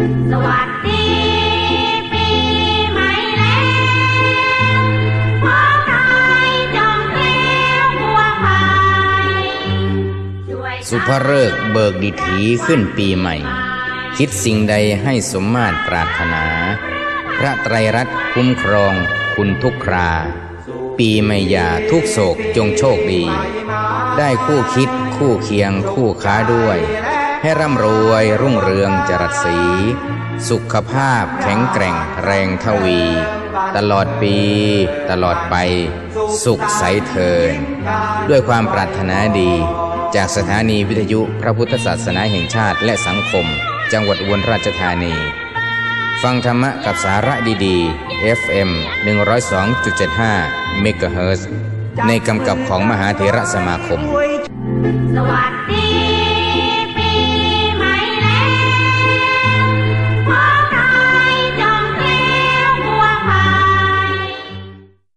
สวัสดีปีใหม่แล้วขอไทยจงแคล้วพวงภัยช่วยสุภฤกเบิกดิถีขึ้นปีใหม่ คิดสิ่งใดให้สมมาตรปรารถนา พระไตรรัตน์คุ้มครองคุณทุกครา ปีไม่ยาทุกโศกจงโชคดี ได้คู่คิดคู่เคียงคู่ค้าด้วย ให้ร่ำรวยรุ่งเรืองจรัสสี สุขภาพแข็งแกร่งแรงทวี ตลอดปี ตลอดไป สุขใสเทิน ด้วยความปรารถนาดี จากสถานีวิทยุพระพุทธศาสนาแห่งชาติและสังคม จังหวัดอุบลราชธานี ฟังธรรมะกับสาระดีๆ FM 102.75เมกะเฮิร์ในกำกับของมหาเถระสมาคม สวัสดี